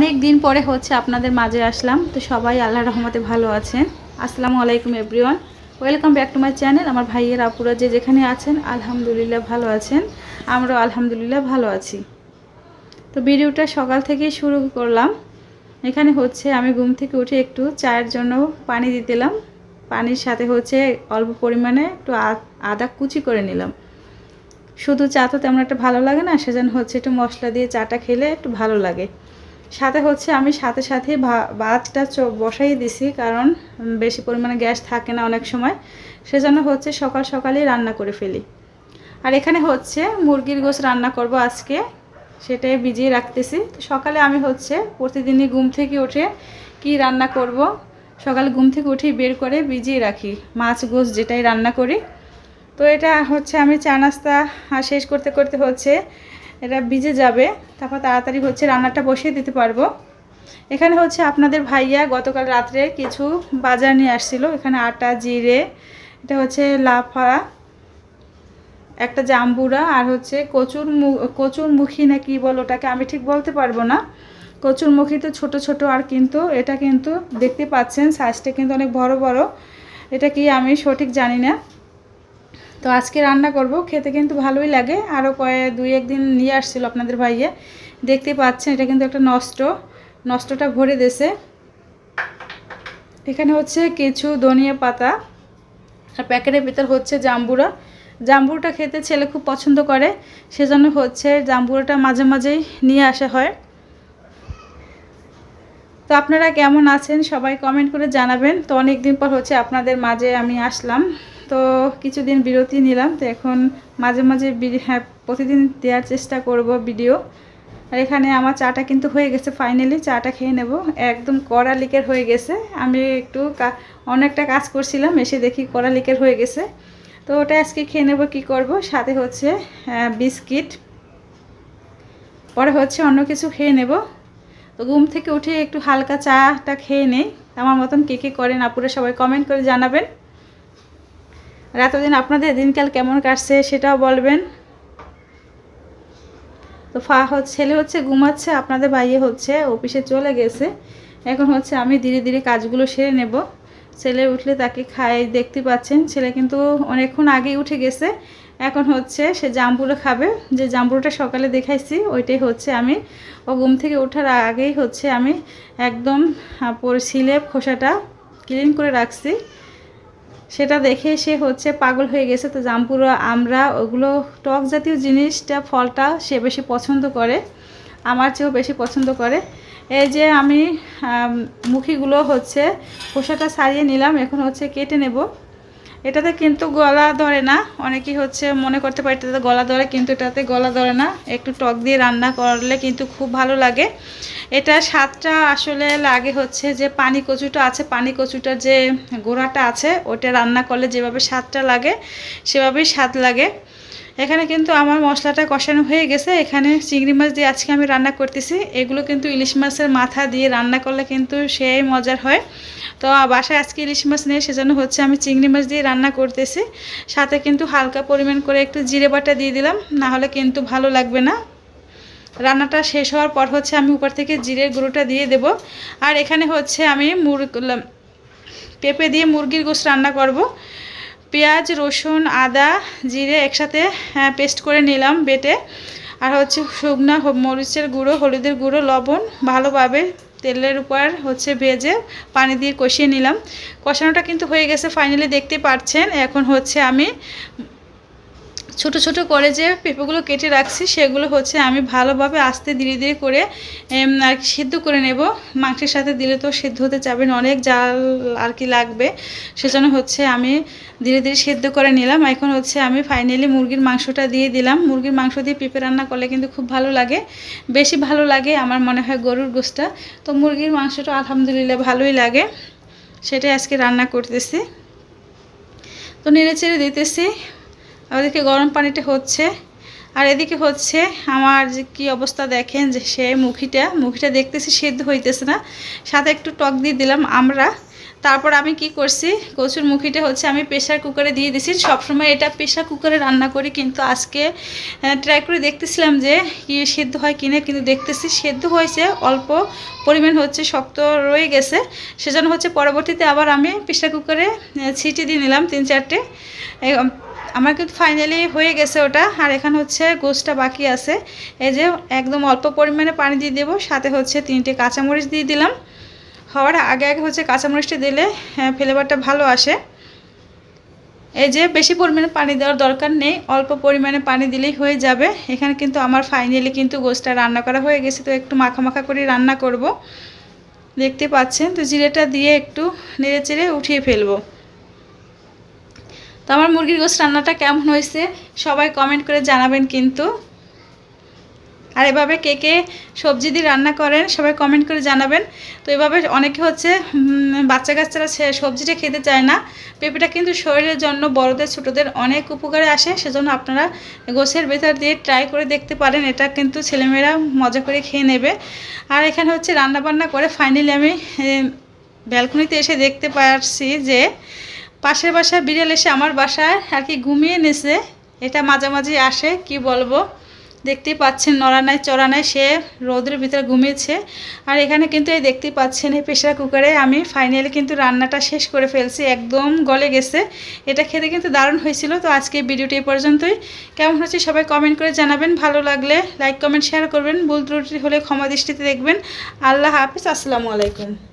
দিন পরে হচ্ছে আপনাদের মাঝে আসলাম। তো সবাই আল্লাহ রহমতে ভালো আছেন আসসালামু আলাইকুম everyone welcome back to my channel আমার ভাইয়ের আপুরা যে যেখানে আছেন, আলহামদুলিল্লাহ ভালো আছেন। আমরাও আলহামদুলিল্লাহ ভালো আছি। তো ভিডিওটা সকাল থেকেই শুরু করলাম। এখানে হচ্ছে আমি ঘুম থেকে উঠে একটু চায়ের জন্য পানি দিতেলাম পানির সাথে হচ্ছে অল্প পরিমাণে একটু আদা কুচি করে নিলাম। শুধু চা তো তেমন একটা ভালো লাগে না, সেজন্য হচ্ছে একটু মশলা দিয়ে চাটা খেলে একটু ভালো লাগে। সাথে হচ্ছে আমি সাথে সাথে ভাতটা বসাই দিছি, কারণ বেশি পরিমাণে গ্যাস থাকে না অনেক সময়। সেজন্য হচ্ছে সকাল সকালেই রান্না করে ফেলি। আর এখানে হচ্ছে মুরগির গোশ রান্না করব আজকে, সেটাই ভিজিয়ে রাখতেছি। তো সকালে আমি হচ্ছে প্রতিদিনই ঘুম থেকে উঠে কি রান্না করব, সকালে ঘুম থেকে উঠেই বের করে ভিজিয়ে রাখি, মাছ গোশ যেটাই রান্না করি। তো এটা হচ্ছে আমি চা নাস্তা শেষ করতে করতে হচ্ছে এটা ভিজে যাবে। তারপর তাড়াতাড়ি হচ্ছে রান্নাটা বসিয়ে দিতে পারব। এখানে হচ্ছে আপনাদের ভাইয়া গতকাল রাত্রে কিছু বাজার নিয়ে আসছিল। এখানে আটা, জিরে, এটা হচ্ছে লাফা, একটা জাম্বুরা আর হচ্ছে কচুর কচুর মুখী না কি বল ওটাকে আমি ঠিক বলতে পারব না। কচুর মুখী তো ছোটো ছোটো আর কিন্তু এটা কিন্তু দেখতে পাচ্ছেন সাইজটা কিন্তু অনেক বড় বড়। এটা কি আমি সঠিক জানি না। তো আজকে রান্না করব, খেতে কিন্তু ভালোই লাগে। আরও কয়ে দুই একদিন নিয়ে আসছিল আপনাদের ভাইয়ে। দেখতে পাচ্ছেন, এটা কিন্তু একটা নষ্ট। নষ্টটা ভরে দেছে এখানে হচ্ছে কিছু ধনিয়া পাতা আর প্যাকেটের ভিতর হচ্ছে জাম্বুরা জাম্বুরটা খেতে ছেলে খুব পছন্দ করে, সেজন্য হচ্ছে জাম্বুরাটা মাঝে মাঝেই নিয়ে আসা হয়। তো আপনারা কেমন আছেন সবাই কমেন্ট করে জানাবেন। তো অনেক দিন পর হচ্ছে আপনাদের মাঝে আমি আসলাম। তো কিছুদিন বিরতি নিলাম, তো এখন মাঝে মাঝে হ্যাঁ প্রতিদিন দেওয়ার চেষ্টা করব ভিডিও। আর এখানে আমার চাটা কিন্তু হয়ে গেছে ফাইনালি চাটা খেয়ে নেব। একদম কড়া লিকের হয়ে গেছে। আমি একটু অনেকটা কাজ করছিলাম, এসে দেখি কড়া লিকের হয়ে গেছে। তো ওটা আজকে খেয়ে নেব, কী করব? সাথে হচ্ছে বিস্কিট। পরে হচ্ছে অন্য কিছু খেয়ে নেব। তো ঘুম থেকে উঠে একটু হালকা চাটা খেয়ে নেই। আমার মতন কে কে করেন, আপুরা সবাই কমেন্ট করে জানাবেন। আর এতদিন আপনাদের দিনকাল কেমন কাটছে সেটাও বলবেন। তো ফা হচ্ছে, ছেলে হচ্ছে, ঘুমাচ্ছে, আপনাদের ভাইয়ে হচ্ছে, অফিসে চলে গেছে। এখন হচ্ছে আমি ধীরে ধীরে কাজগুলো সেরে নেব। ছেলে উঠলে তাকে খাই, দেখতে পাচ্ছেন, ছেলে কিন্তু অনেকক্ষণ আগেই উঠে গেছে। এখন হচ্ছে সে জাম্বুরো খাবে। যে জাম্বুরোটা সকালে দেখাইছি, ওইটাই হচ্ছে আমি। ও ঘুম থেকে ওঠার আগেই হচ্ছে আমি একদম পরে ছিলে খোসাটা ক্লিন করে রাখছি। সেটা দেখে সে হচ্ছে পাগল হয়ে গেছে। তো জামপুরা আমরা ওগুলো টক জাতীয় জিনিসটা, ফলটা সে বেশি পছন্দ করে। আমার চেয়েও বেশি পছন্দ করে। এই যে আমি মুখিগুলো হচ্ছে খোসাটা সারিয়ে নিলাম, এখন হচ্ছে কেটে নেব। এটাতে কিন্তু গলা ধরে না। অনেকেই হচ্ছে মনে করতে পারে এটাতে গলা ধরে, কিন্তু এটাতে গলা ধরে না। একটু টক দিয়ে রান্না করলে কিন্তু খুব ভালো লাগে। এটা স্বাদটা আসলে লাগে হচ্ছে যে পানি কচুটা আছে, পানি কচুটার যে গোড়াটা আছে ওটা রান্না করলে যেভাবে স্বাদটা লাগে, সেভাবেই স্বাদ লাগে। এখানে কিন্তু আমার মশলাটা কষানো হয়ে গেছে। এখানে চিংড়ি মাছ দিয়ে আজকে আমি রান্না করতেছি। এগুলো কিন্তু ইলিশ মাছের মাথা দিয়ে রান্না করলে কিন্তু সেই মজার হয়। তো বাসায় আজকে ইলিশ মাছ নেই, সেজন্য হচ্ছে আমি চিংড়ি মাছ দিয়ে রান্না করতেছি। সাথে কিন্তু হালকা পরিমাণ করে একটু জিরে বাটা দিয়ে দিলাম, না হলে কিন্তু ভালো লাগবে না। রান্নাটা শেষ হওয়ার পর হচ্ছে আমি উপর থেকে জিরের গুঁড়োটা দিয়ে দেব। আর এখানে হচ্ছে আমি মুর পেঁপে দিয়ে মুরগির গোশ রান্না করব। পেঁয়াজ, রসুন, আদা, জিরে একসাথে পেস্ট করে নিলাম বেটে। আর হচ্ছে শুকনা মরিচের গুঁড়ো, হলুদের গুঁড়ো, লবণ ভালোভাবে তেলের উপর হচ্ছে ভেজে পানি দিয়ে কষিয়ে নিলাম। কষানোটা কিন্তু হয়ে গেছে ফাইনালি দেখতে পাচ্ছেন এখন হচ্ছে আমি ছোট ছোট করে যে পেঁপেগুলো কেটে রাখছি, সেগুলো হচ্ছে আমি ভালোভাবে আস্তে ধীরে ধীরে করে আর কি সিদ্ধ করে নেব। মাংসের সাথে দিলে তো সিদ্ধ হতে যাবেন অনেক জাল আর কি লাগবে। সেজন্য হচ্ছে আমি ধীরে ধীরে সিদ্ধ করে নিলাম। এখন হচ্ছে আমি ফাইনালি মুরগির মাংসটা দিয়ে দিলাম। মুরগির মাংস দিয়ে পেঁপে রান্না করলে কিন্তু খুব ভালো লাগে। বেশি ভালো লাগে আমার মনে হয় গরুর গোশটা। তো মুরগির মাংসটা আলহামদুলিল্লাহ ভালোই লাগে। সেটাই আজকে রান্না করতেছি। তো নেড়ে চেড়ে দিতেছি। ওদিকে গরম পানিটা হচ্ছে। আর এদিকে হচ্ছে আমার যে কী অবস্থা দেখেন যে সে মুখিটা মুখিটা দেখতেছি সেদ্ধ হইতেছে না। সাথে একটু টক দিয়ে দিলাম আমরা। তারপর আমি কি করছি, কচুর মুখিটা হচ্ছে আমি প্রেশার কুকারে দিয়ে দিছি। সবসময় এটা প্রেশার কুকারে রান্না করি, কিন্তু আজকে ট্রাই করে দেখতেছিলাম যে কি সেদ্ধ হয় কিনা, কিন্তু দেখতেছি সেদ্ধ হয়েছে, অল্প পরিমাণ হচ্ছে, শক্ত রয়ে গেছে। সেজন্য হচ্ছে পরবর্তীতে আবার আমি প্রেশার কুকারে ছিটি দিয়ে নিলাম তিন চারটে। আমার কিন্তু ফাইনালি হয়ে গেছে ওটা। আর এখানে হচ্ছে গোসটা বাকি আছে। এই যে একদম অল্প পরিমাণে পানি দিয়ে দেবো, সাথে হচ্ছে তিনটে কাঁচামরিচ দিয়ে দিলাম। হওয়ার আগে আগে হচ্ছে কাঁচামরিচটা দিলে ফ্লেভারটা ভালো আসে। এই যে বেশি পরিমাণে পানি দেওয়ার দরকার নেই, অল্প পরিমাণে পানি দিলেই হয়ে যাবে। এখানে কিন্তু আমার ফাইনালি কিন্তু গোসটা রান্না করা হয়ে গেছে, তো একটু মাখা মাখা করে রান্না করব। দেখতে পাচ্ছেন, তো জিরেটা দিয়ে একটু নেড়ে চেড়ে উঠিয়ে ফেলব। তো আমার মুরগির গোস রান্নাটা কেমন হয়েছে সবাই কমেন্ট করে জানাবেন কিন্তু। আর এভাবে কে কে সবজি দিয়ে রান্না করেন সবাই কমেন্ট করে জানাবেন। তো এভাবে অনেকে হচ্ছে বাচ্চা কাচ্চারা সবজিটা খেতে চায় না। পেঁপেটা কিন্তু শরীরের জন্য বড়দের, ছোটদের অনেক উপকারে আসে। সেজন্য আপনারা গোছের ভেতর দিয়ে ট্রাই করে দেখতে পারেন। এটা কিন্তু ছেলেমেয়েরা মজা করে খেয়ে নেবে। আর এখানে হচ্ছে রান্না বান্না করে ফাইনালি আমি ব্যালকনিতে এসে দেখতে পারছি যে পাশের বাসায় বিড়াল এসে আমার বাসায় আর কি ঘুমিয়ে নেছে। এটা মাঝামাঝি আসে, কি বলব? দেখতেই পাচ্ছেন নড়া নাই, চড়া নাই, সে রোদের ভিতরে ঘুমিয়েছে। আর এখানে কিন্তু এই দেখতেই পাচ্ছেন এই প্রেশার কুকারে আমি ফাইনালি কিন্তু রান্নাটা শেষ করে ফেলছি, একদম গলে গেছে। এটা খেতে কিন্তু দারুণ হয়েছিল, তো আজকে ভিডিওটি এই পর্যন্তই। কেমন হচ্ছে সবাই কমেন্ট করে জানাবেন, ভালো লাগলে লাইক কমেন্ট শেয়ার করবেন। ভুল ত্রুটি হলে ক্ষমা দৃষ্টিতে দেখবেন। আল্লাহ হাফিজ, আসসালামু আলাইকুম।